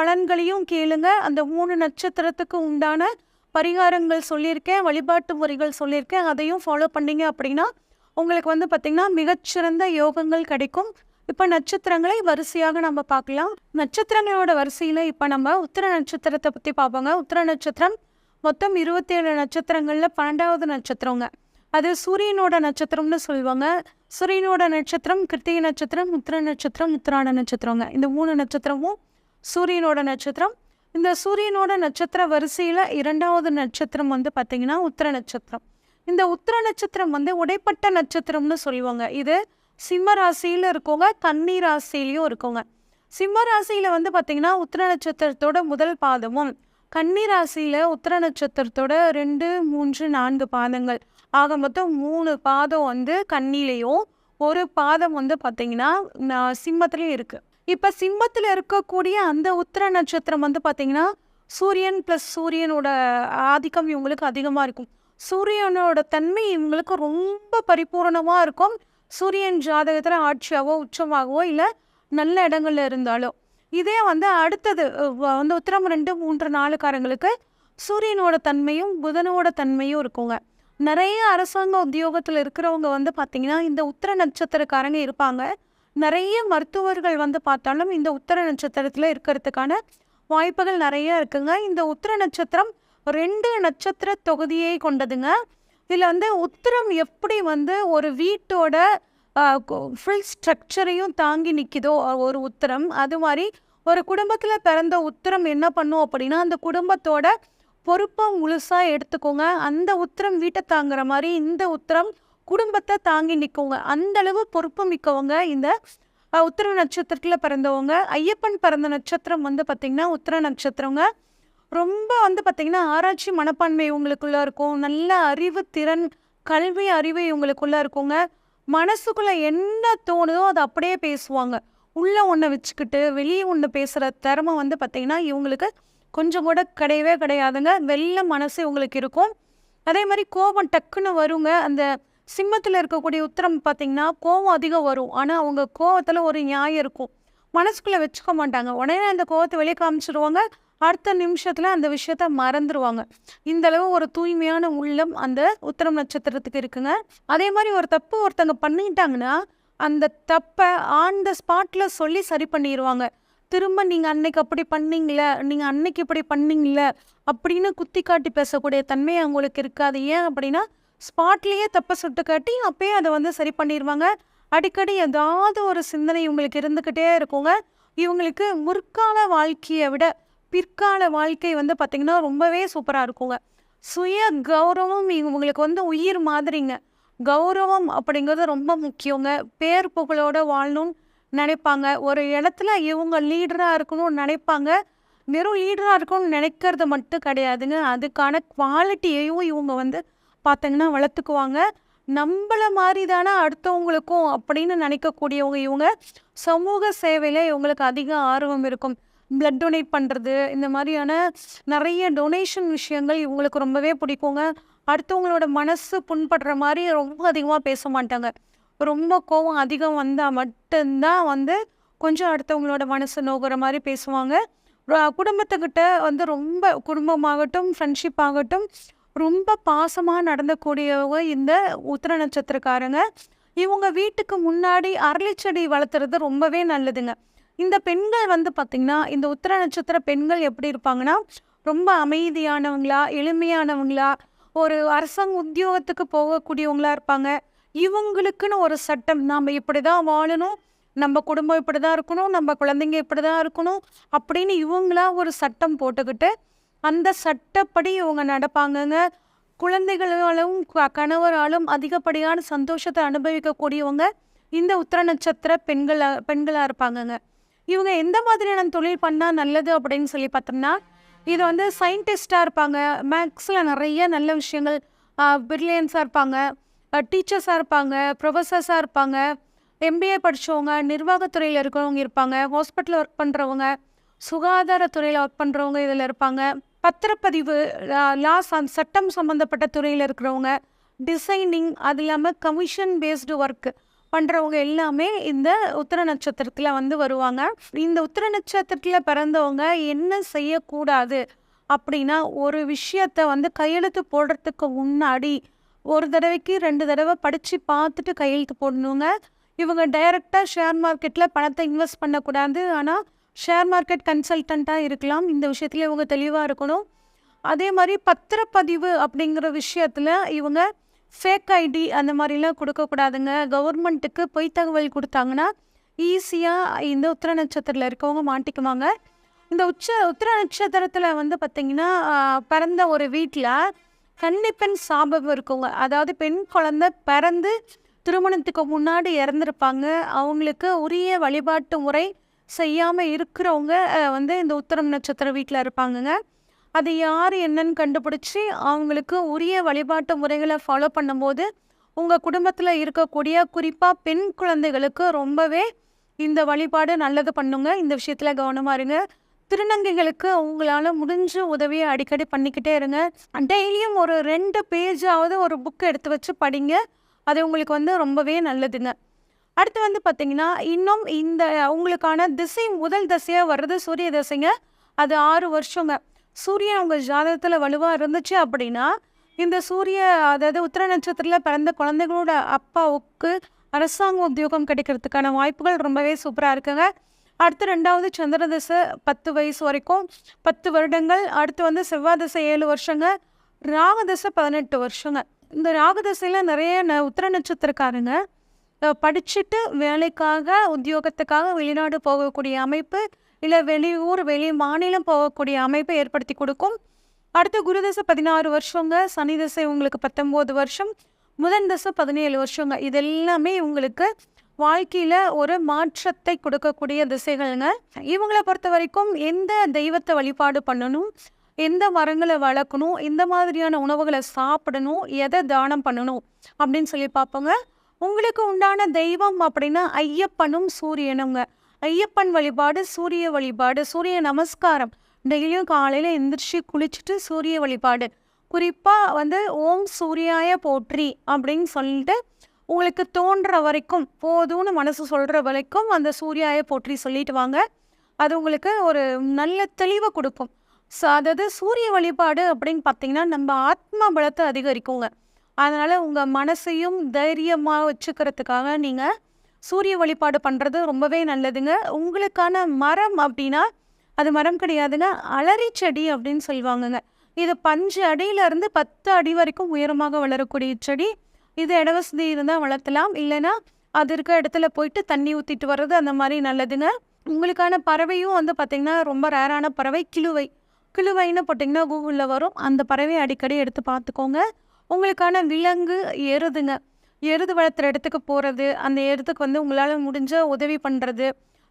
பலன்களையும் கேளுங்க. அந்த மூணு நட்சத்திரத்துக்கு உண்டான பரிகாரங்கள் சொல்லியிருக்கேன் வழிபாட்டு முறைகள் சொல்லியிருக்கேன். அதையும் ஃபாலோ பண்ணீங்க அப்படின்னா உங்களுக்கு வந்து பார்த்திங்கன்னா மிகச்சிறந்த யோகங்கள் கிடைக்கும். இப்போ நட்சத்திரங்களை வரிசையாக நம்ம பார்க்கலாம். நட்சத்திரங்களோட வரிசையில் இப்போ நம்ம உத்திர நட்சத்திரத்தை பற்றி பார்ப்போங்க. உத்திர நட்சத்திரம் மொத்தம் இருபத்தேழு நட்சத்திரங்களில் பன்னெண்டாவது நட்சத்திரங்க. அது சூரியனோட நட்சத்திரம்னு சொல்லுவாங்க. சூரியனோட நட்சத்திரம் கிருத்திகை நட்சத்திரம் உத்திர நட்சத்திரம் உத்திராட நட்சத்திரங்க. இந்த மூணு நட்சத்திரமும் சூரியனோட நட்சத்திரம். இந்த சூரியனோட நட்சத்திர வரிசையில் இரண்டாவது நட்சத்திரம் வந்து பார்த்திங்கன்னா உத்திர நட்சத்திரம். இந்த உத்திர நட்சத்திரம் வந்து உடைப்பட்ட நட்சத்திரம்னு சொல்லுவாங்க. இது சிம்ம ராசியில் இருக்கவங்க கன்னி ராசிலையும் இருக்கவங்க. சிம்ம ராசியில் வந்து பார்த்திங்கன்னா உத்திர நட்சத்திரத்தோட முதல் பாதமும் கன்னி ராசியில் உத்திர நட்சத்திரத்தோட ரெண்டு மூன்று நான்கு பாதங்கள். ஆக மொத்தம் மூணு பாதம் வந்து கன்னிலையும் ஒரு பாதம் வந்து பார்த்திங்கன்னா சிம்மத்துலேயும் இருக்குது இப்போ சிம்மத்தில் இருக்கக்கூடிய அந்த உத்திர நட்சத்திரம் வந்து பார்த்திங்கன்னா சூரியன் ப்ளஸ் சூரியனோட ஆதிக்கம் இவங்களுக்கு அதிகமாக இருக்கும். சூரியனோட தன்மை இவங்களுக்கு ரொம்ப பரிபூரணமாக இருக்கும். சூரியன் ஜாதகத்தில் ஆட்சியாவோ உச்சமாகவோ இல்லை நல்ல இடங்கள்ல இருந்தாலோ. இதே வந்து அடுத்தது வந்து உத்திரம் ரெண்டு மூன்று நாலுக்காரங்களுக்கு சூரியனோட தன்மையும் புதனோட தன்மையும் இருக்குங்க. நிறைய அரசாங்க உத்தியோகத்தில் இருக்கிறவங்க வந்து பார்த்திங்கன்னா இந்த உத்திர நட்சத்திரக்காரங்க இருப்பாங்க. நிறைய மருத்துவர்கள் வந்து பார்த்தாலும் இந்த உத்திர நட்சத்திரத்தில் இருக்கிறதுக்கான வாய்ப்புகள் நிறைய இருக்குங்க. இந்த உத்தர நட்சத்திரம் ரெண்டு நட்சத்திர தொகுதியை கொண்டதுங்க. இதில் வந்து உத்திரம் எப்படி வந்து ஒரு வீட்டோட ஃபுல் ஸ்ட்ரக்சரையும் தாங்கி நிற்கிதோ ஒரு உத்திரம். அது மாதிரி ஒரு குடும்பத்தில் பிறந்த உத்திரம் என்ன பண்ணும் அப்படின்னா அந்த குடும்பத்தோட பொறுப்பை முழுசாக எடுத்துக்கோங்க. அந்த உத்திரம் வீட்டை தாங்குற மாதிரி இந்த உத்திரம் குடும்பத்தை தாங்கி நிற்கவங்க அந்த அளவு பொறுப்பு மிக்கவங்க இந்த உத்திர நட்சத்திரத்தில் பிறந்தவங்க. ஐயப்பன் பிறந்த நட்சத்திரம் வந்து பார்த்திங்கன்னா உத்திர நட்சத்திரங்க. ரொம்ப வந்து பார்த்திங்கன்னா ஆராய்ச்சி மனப்பான்மை இவங்களுக்குள்ளே இருக்கும். நல்ல அறிவு திறன் கல்வி அறிவு இவங்களுக்குள்ளே இருக்குங்க. மனசுக்குள்ளே என்ன தோணுதோ அதை அப்படியே பேசுவாங்க. உள்ளே ஒன்றை வச்சுக்கிட்டு வெளியே ஒன்று பேசுகிற திறமை வந்து பார்த்திங்கன்னா இவங்களுக்கு கொஞ்சம் கூட கிடையவே கிடையாதுங்க. வெள்ள மனசு இவங்களுக்கு இருக்கும். அதே மாதிரி கோபம் டக்குன்னு வருங்க. அந்த சிம்மத்தில் இருக்கக்கூடிய உத்தரம் பார்த்தீங்கன்னா கோவம் அதிகம் வரும். ஆனால் அவங்க கோவத்தில் ஒரு நியாயம் இருக்கும். மனசுக்குள்ளே வச்சுக்க மாட்டாங்க. உடனே அந்த கோவத்தை வெளியே காமிச்சிடுவாங்க அடுத்த நிமிஷத்தில் அந்த விஷயத்த மறந்துடுவாங்க இந்த அளவு ஒரு தூய்மையான உள்ளம் அந்த உத்தரம் நட்சத்திரத்துக்கு இருக்குங்க. அதே மாதிரி ஒரு தப்பு ஒருத்தங்க பண்ணிட்டாங்கன்னா அந்த தப்பை ஆன் த ஸ்பாட்டில் சொல்லி சரி பண்ணிடுவாங்க திரும்ப நீங்கள் அன்னைக்கு அப்படி பண்ணீங்களே நீங்கள் அன்னைக்கு இப்படி பண்ணீங்களே அப்படின்னு குத்தி காட்டி பேசக்கூடிய தன்மை அவங்களுக்கு இருக்காது. ஏன் அப்படின்னா ஸ்பாட்லேயே தப்பை சுட்டு காட்டி அப்பயே அதை வந்து சரி பண்ணிடுவாங்க அடிக்கடி ஏதாவது ஒரு சிந்தனை இவங்களுக்கு இருந்துக்கிட்டே இருக்குங்க. இவங்களுக்கு முற்கால வாழ்க்கையை விட பிற்கால வாழ்க்கை வந்து பார்த்திங்கன்னா ரொம்பவே சூப்பராக இருக்குங்க. சுய கௌரவம் இவங்களுக்கு வந்து உயிர் மாதிரிங்க. கௌரவம் அப்படிங்கிறது ரொம்ப முக்கியங்க. பேர் புகழோட வாழணும்னு நினைப்பாங்க. ஒரு இடத்துல இவங்க லீடராக இருக்கணும்னு நினைப்பாங்க. வெறும் லீடராக இருக்கணும்னு நினைக்கிறது மட்டும் கிடையாதுங்க. அதுக்கான குவாலிட்டியையும் இவங்க வந்து பார்த்தீங்கன்னா வளர்த்துக்குவாங்க. நம்மள மாதிரி தானே அடுத்தவங்களுக்கும் அப்படின்னு நினைக்கக்கூடியவங்க இவங்க. சமூக சேவையில் இவங்களுக்கு அதிக ஆர்வம் இருக்கும். பிளட் டொனேட் பண்ணுறது இந்த மாதிரியான நிறைய டொனேஷன் விஷயங்கள் இவங்களுக்கு ரொம்பவே பிடிக்குங்க. அடுத்தவங்களோட மனசு புண்படுற மாதிரி ரொம்ப அதிகமாக பேச மாட்டாங்க. ரொம்ப கோவம் அதிகம் வந்தால் மட்டும்தான் வந்து கொஞ்சம் அடுத்தவங்களோட மனசு நோகுற மாதிரி பேசுவாங்க. குடும்பத்துக்கிட்ட வந்து ரொம்ப குடும்பமாகட்டும் ஃப்ரெண்ட்ஷிப் ஆகட்டும் ரொம்ப பாசமாக நடந்தக்கூடியவங்க இந்த உத்திர நட்சத்திரக்காரங்க. இவங்க வீட்டுக்கு முன்னாடி அரளிச்செடி வளர்த்துறது ரொம்பவே நல்லதுங்க. இந்த பெண்கள் வந்து பார்த்திங்கன்னா இந்த உத்திர நட்சத்திர பெண்கள் எப்படி இருப்பாங்கன்னா ரொம்ப அமைதியானவங்களா எளிமையானவங்களா ஒரு அரசாங்க உத்தியோகத்துக்கு போகக்கூடியவங்களா இருப்பாங்க. இவங்களுக்குன்னு ஒரு சட்டம் நாம் இப்படி தான் வாழணும் நம்ம குடும்பம் இப்படி தான் இருக்கணும் நம்ம குழந்தைங்க இப்படி தான் இருக்கணும் அப்படின்னு இவங்களா ஒரு சட்டம் போட்டுக்கிட்டு அந்த சட்டப்படி இவங்க நடப்பாங்கங்க. குழந்தைகளாலும் க- கணவராலும் அதிகப்படியான சந்தோஷத்தை அனுபவிக்கக்கூடியவங்க இந்த உத்திர நட்சத்திர பெண்களா பெண்களாக இருப்பாங்கங்க. இவங்க எந்த மாதிரியான தொழில் பண்ணால் நல்லது அப்படின்னு சொல்லி பார்த்தோம்னா இது வந்து சயின்டிஸ்டாக இருப்பாங்க. மேக்ஸில் நிறைய நல்ல விஷயங்கள் பிரில்லியன்ஸாக இருப்பாங்க. டீச்சர்ஸாக இருப்பாங்க ப்ரொஃபஸர்ஸாக இருப்பாங்க. எம்பிஏ படித்தவங்க நிர்வாகத்துறையில் இருக்கிறவங்க இருப்பாங்க. ஹாஸ்பிட்டலில் ஒர்க் பண்ணுறவங்க சுகாதாரத்துறையில் ஒர்க் பண்ணுறவங்க இதில் இருப்பாங்க. பத்திரப்பதிவு லாஸ் சட்டம் சம்மந்தப்பட்ட துறையில் இருக்கிறவங்க டிசைனிங் அது இல்லாமல் கமிஷன் பேஸ்டு ஒர்க்கு பண்ணுறவங்க எல்லாமே இந்த உத்திர நட்சத்திரத்தில் வந்து வருவாங்க. இந்த உத்திர நட்சத்திரத்தில் பிறந்தவங்க என்ன செய்யக்கூடாது அப்படின்னா ஒரு விஷயத்த வந்து கையெழுத்து போடுறதுக்கு முன்னாடி ஒரு தடவைக்கு ரெண்டு தடவை படித்து பார்த்துட்டு கையெழுத்து போடணுங்க. இவங்க டைரெக்டாக ஷேர் மார்க்கெட்டில் பணத்தை இன்வெஸ்ட் பண்ணக்கூடாது. ஆனால் ஷேர் மார்க்கெட் கன்சல்டண்ட்டாக இருக்கலாம். இந்த விஷயத்துல இவங்க தெளிவாக இருக்கணும். அதே மாதிரி பத்திரப்பதிவு அப்படிங்கிற விஷயத்தில் இவங்க ஃபேக் ஐடி அந்த மாதிரிலாம் கொடுக்கக்கூடாதுங்க கவர்மெண்ட்டுக்கு பொய் தகவல் கொடுத்தாங்கன்னா ஈஸியாக இந்த உத்திர நட்சத்திரத்தில் இருக்கவங்க மாட்டிக்குவாங்க. இந்த உச்ச உத்திர நட்சத்திரத்தில் வந்து பார்த்திங்கன்னா பிறந்த ஒரு வீட்டில் கன்னிப்பெண் சாபம் இருக்குங்க. அதாவது பெண் குழந்தை பிறந்து திருமணத்துக்கு முன்னாடி இறந்துருப்பாங்க. அவங்களுக்கு உரிய வழிபாட்டு முறை செய்யாமல் இருக்கிறவங்க வந்து இந்த உத்தரம் நட்சத்திர வீட்டில் இருப்பாங்கங்க. அது யார் என்னன்னு கண்டுபிடிச்சி அவங்களுக்கு உரிய வழிபாட்டு முறைகளை ஃபாலோ பண்ணும்போது உங்கள் குடும்பத்தில் இருக்கக்கூடிய குறிப்பாக பெண் குழந்தைகளுக்கு ரொம்பவே இந்த வழிபாடு நல்லது பண்ணுங்க. இந்த விஷயத்தில் கவனமாக இருங்க. திருநங்கைகளுக்கு உங்களால் முடிஞ்ச உதவியை அடிக்கடி பண்ணிக்கிட்டே இருங்க. டெய்லியும் ஒரு ரெண்டு பேஜாவது ஒரு புக் எடுத்து வச்சு படிங்க. அது உங்களுக்கு வந்து ரொம்பவே நல்லதுங்க. அடுத்து வந்து பார்த்தீங்கன்னா இன்னும் இந்த உங்களுக்கான திசை முதல் திசையாக வர்றது சூரிய திசைங்க. அது ஆறு வருஷங்க. சூரியன் உங்கள் ஜாதகத்தில் வலுவாக இருந்துச்சு அப்படின்னா இந்த சூரிய அதாவது உத்திர நட்சத்திரத்தில் பிறந்த குழந்தைகளோட அப்பாவுக்கு அரசாங்க உத்தியோகம் கிடைக்கிறதுக்கான வாய்ப்புகள் ரொம்பவே சூப்பராக இருக்குங்க. அடுத்து ரெண்டாவது சந்திர திசை பத்து வயசு வரைக்கும் பத்து வருடங்கள். அடுத்து வந்து செவ்வாய் திசை ஏழு வருஷங்க. ராகதசை திசை பதினெட்டு வருஷங்க. இந்த ராகதசையில் நிறைய ந உத்திர நட்சத்திரக்காரங்க படிச்சுட்டு வேலைக்காக உத்தியோகத்துக்காக வெளிநாடு போகக்கூடிய அமைப்பு இல்லை வெளியூர் வெளி மாநிலம் போகக்கூடிய அமைப்பை ஏற்படுத்தி கொடுக்கும். அடுத்த குரு தசை பதினாறு வருஷங்க சனி தசை உங்களுக்கு பத்தொம்போது வருஷம் முதன் தசை பதினேழு வருஷங்க. இது எல்லாமே உங்களுக்கு வாழ்க்கையில் ஒரு மாற்றத்தை கொடுக்கக்கூடிய திசைகள்ங்க. இவங்களை பொறுத்த வரைக்கும் எந்த தெய்வத்தை வழிபாடு பண்ணணும் எந்த மரங்களை வளர்க்கணும் இந்த மாதிரியான உணவுகளை சாப்பிடணும் எதை தானம் பண்ணணும் அப்படின்னு சொல்லி பார்ப்போங்க. உங்களுக்கு உண்டான தெய்வம் அப்படின்னா ஐயப்பனும் சூரியனுங்க. ஐயப்பன் வழிபாடு சூரிய வழிபாடு சூரிய நமஸ்காரம். டெய்லியும் காலையில் எந்திரிச்சு குளிச்சுட்டு சூரிய வழிபாடு. குறிப்பாக வந்து ஓம் சூரியாய போற்றி அப்படின்னு சொல்லிட்டு உங்களுக்கு தோன்ற வரைக்கும் போதும்னு மனசு சொல்கிற வரைக்கும் அந்த சூரியாய போற்றி சொல்லிட்டு வாங்க. அது உங்களுக்கு ஒரு நல்ல தெளிவை கொடுக்கும். ஸோ அதாவது சூரிய வழிபாடு அப்படின்னு பார்த்தீங்கன்னா நம்ம ஆத்மா பலத்தை அதிகரிக்குங்க. அதனால் உங்கள் மனசையும் தைரியமாக வச்சுக்கிறதுக்காக நீங்கள் சூரிய வழிபாடு பண்ணுறது ரொம்பவே நல்லதுங்க. உங்களுக்கான மரம் அப்படின்னா அது மரம் கிடையாதுங்க. அலறி செடி அப்படின்னு சொல்லுவாங்கங்க. இது பஞ்சு அடியிலேருந்து பத்து அடி வரைக்கும் உயரமாக வளரக்கூடிய செடி. இது இட வசதி இருந்தால் வளர்த்தலாம். இல்லைன்னா அது இருக்க இடத்துல போயிட்டு தண்ணி ஊற்றிட்டு வர்றது அந்த மாதிரி நல்லதுங்க. உங்களுக்கான பறவையும் வந்து பார்த்திங்கன்னா ரொம்ப ரேரான பறவை. கிழுவை கிழுவைன்னு போட்டிங்கன்னா கூகுளில் வரும். அந்த பறவையை அடிக்கடி எடுத்து பார்த்துக்கோங்க. உங்களுக்கான விலங்கு எருதுங்க எருது வளர்த்துற இடத்துக்கு போகிறது அந்த எருதுக்கு வந்து உங்களால் முடிஞ்ச உதவி பண்ணுறது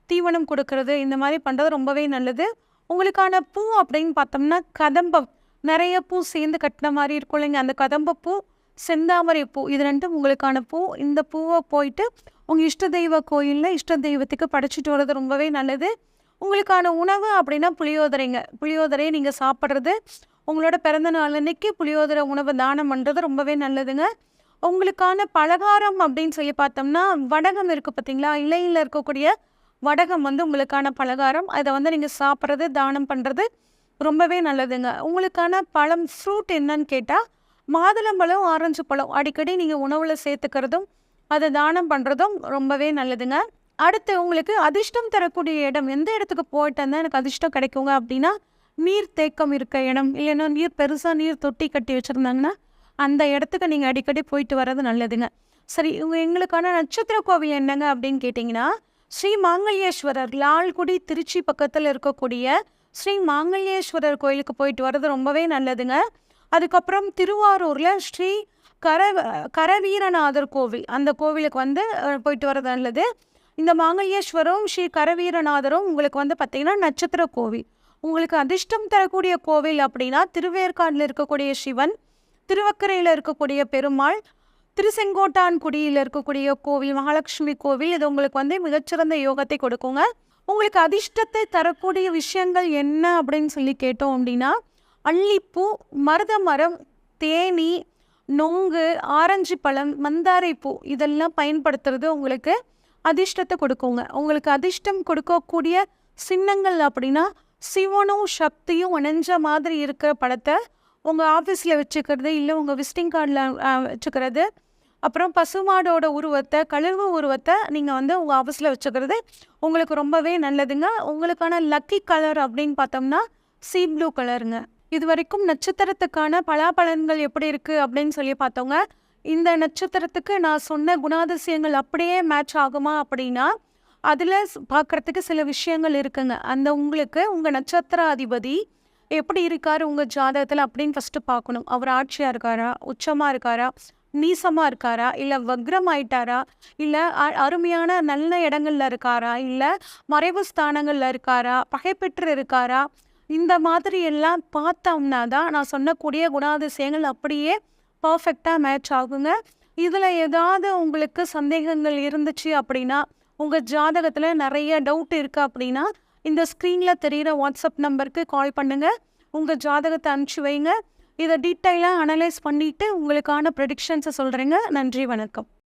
தீவனம் கொடுக்கறது இந்த மாதிரி பண்ணுறது ரொம்பவே நல்லது. உங்களுக்கான பூ அப்படின்னு பார்த்தோம்னா கதம்பம். நிறைய பூ சேர்ந்து கட்டின மாதிரி இருக்கும் இல்லைங்க. அந்த கதம்ப பூ செந்தாமரை பூ இது ரெண்டும் உங்களுக்கான பூ. இந்த பூவை போயிட்டு உங்கள் இஷ்ட தெய்வ கோயிலில் இஷ்ட தெய்வத்துக்கு படைச்சிட்டு வர்றது ரொம்பவே நல்லது. உங்களுக்கான உணவு அப்படின்னா புளியோதரைங்க. புளியோதரையை நீங்கள் சாப்பிட்றது உங்களோட பிறந்த நாள் அன்னைக்கு புளியோதரை உணவை தானம் பண்ணுறது ரொம்பவே நல்லதுங்க. உங்களுக்கான பலகாரம் அப்படின்னு சொல்லி பார்த்தோம்னா வடகம் இருக்குது பார்த்தீங்களா? இலையில் இருக்கக்கூடிய வடகம் வந்து உங்களுக்கான பலகாரம். அதை வந்து நீங்கள் சாப்பிட்றது தானம் பண்ணுறது ரொம்பவே நல்லதுங்க. உங்களுக்கான பழம் ஃப்ரூட் என்னன்னு கேட்டால் மாதுளம்பழம் ஆரஞ்சு பழம் அடிக்கடி நீங்கள் உணவில் சேர்த்துக்கிறதும் அதை தானம் பண்ணுறதும் ரொம்பவே நல்லதுங்க. அடுத்து உங்களுக்கு அதிர்ஷ்டம் தரக்கூடிய இடம் எந்த இடத்துக்கு போயிட்டு இருந்தால் எனக்கு அதிர்ஷ்டம் கிடைக்குங்க அப்படின்னா நீர் தேக்கம் இருக்க இடம் இல்லைன்னா நீர் பெருசாக நீர் தொட்டி கட்டி வச்சுருந்தாங்கன்னா அந்த இடத்துக்கு நீங்கள் அடிக்கடி போயிட்டு வர்றது நல்லதுங்க. சரி இவங்க எங்களுக்கான நட்சத்திர கோவில் என்னங்க அப்படின்னு கேட்டிங்கன்னா ஸ்ரீ மாங்கல்யேஸ்வரர் லால்குடி திருச்சி பக்கத்தில் இருக்கக்கூடிய ஸ்ரீ மாங்கல்யேஸ்வரர் கோயிலுக்கு போயிட்டு வர்றது ரொம்பவே நல்லதுங்க. அதுக்கப்புறம் திருவாரூரில் ஸ்ரீ கர கரவீரநாதர் கோவில் அந்த கோவிலுக்கு வந்து போயிட்டு வர்றது நல்லது. இந்த மாங்கல்யேஸ்வரம் ஸ்ரீ கரவீரநாதரும் உங்களுக்கு வந்து பார்த்திங்கன்னா நட்சத்திர கோவில். உங்களுக்கு அதிர்ஷ்டம் தரக்கூடிய கோவில் அப்படின்னா திருவேற்காடில் இருக்கக்கூடிய சிவன் திருவக்கரையில் இருக்கக்கூடிய பெருமாள் திருசெங்கோட்டான்குடியில் இருக்கக்கூடிய கோவில் மகாலட்சுமி கோவில் இது உங்களுக்கு வந்து மிகச்சிறந்த யோகத்தை கொடுக்குங்க. உங்களுக்கு அதிர்ஷ்டத்தை தரக்கூடிய விஷயங்கள் என்ன அப்படின்னு சொல்லி கேட்டோம் அப்படின்னா அள்ளிப்பூ மருத மரம் தேனி நொங்கு ஆரஞ்சு பழம் மந்தாரை பூ இதெல்லாம் பயன்படுத்துறது உங்களுக்கு அதிர்ஷ்டத்தை கொடுக்குங்க. உங்களுக்கு அதிர்ஷ்டம் கொடுக்கக்கூடிய சின்னங்கள் அப்படின்னா சிவனும் சக்தியும் இணைஞ்ச மாதிரி இருக்கிற படத்தை உங்கள் ஆஃபீஸில் வச்சுக்கிறது இல்லை உங்கள் விசிட்டிங் கார்டில் வச்சுக்கிறது. அப்புறம் பசுமாடோட உருவத்தை கழுவு உருவத்தை நீங்கள் வந்து உங்கள் ஆஃபீஸில் வச்சுக்கிறது உங்களுக்கு ரொம்பவே நல்லதுங்க. உங்களுக்கான லக்கி கலர் அப்படின்னு பார்த்தோம்னா சீ ப்ளூ கலருங்க இது வரைக்கும் நட்சத்திரத்துக்கான பலாபலன்கள் எப்படி இருக்குது அப்படின்னு சொல்லி பார்த்தோங்க. இந்த நட்சத்திரத்துக்கு நான் சொன்ன குணாதிசயங்கள் அப்படியே மேட்ச் ஆகுமா அப்படின்னா அதில் பார்க்குறதுக்கு சில விஷயங்கள் இருக்குங்க. அந்த உங்களுக்கு உங்கள் நட்சத்திர அதிபதி எப்படி இருக்கார் உங்கள் ஜாதகத்தில் அப்படின்னு ஃபஸ்ட்டு பார்க்கணும் அவர் ஆட்சியாக இருக்காரா? உச்சமாக இருக்காரா? நீசமாக இருக்காரா? இல்லை வக்ரம் ஆயிட்டாரா? இல்லை அ- அருமையான நல்ல இடங்களில் இருக்காரா? இல்லை மறைவு ஸ்தானங்களில் இருக்காரா? பகைப்பெற்று இருக்காரா? இந்த மாதிரி எல்லாம் பார்த்தோம்னா தான் நான் சொன்னக்கூடிய குணாதிசயங்கள் அப்படியே பர்ஃபெக்டாக மேட்ச் ஆகுங்க. இதில் ஏதாவது உங்களுக்கு சந்தேகங்கள் இருந்துச்சு அப்படின்னா உங்கள் ஜாதகத்தில் நிறைய டவுட் இருக்குது அப்படின்னா இந்த ஸ்க்ரீனில் தெரிகிற வாட்ஸ்அப் நம்பருக்கு கால் பண்ணுங்கள் உங்கள் ஜாதகத்தை அனுப்பிச்சி வைங்க. இதை டீட்டெயிலாக அனலைஸ் பண்ணிவிட்டு உங்களுக்கான ப்ரெடிக்ஷன்ஸை சொல்கிறேங்க நன்றி வணக்கம்.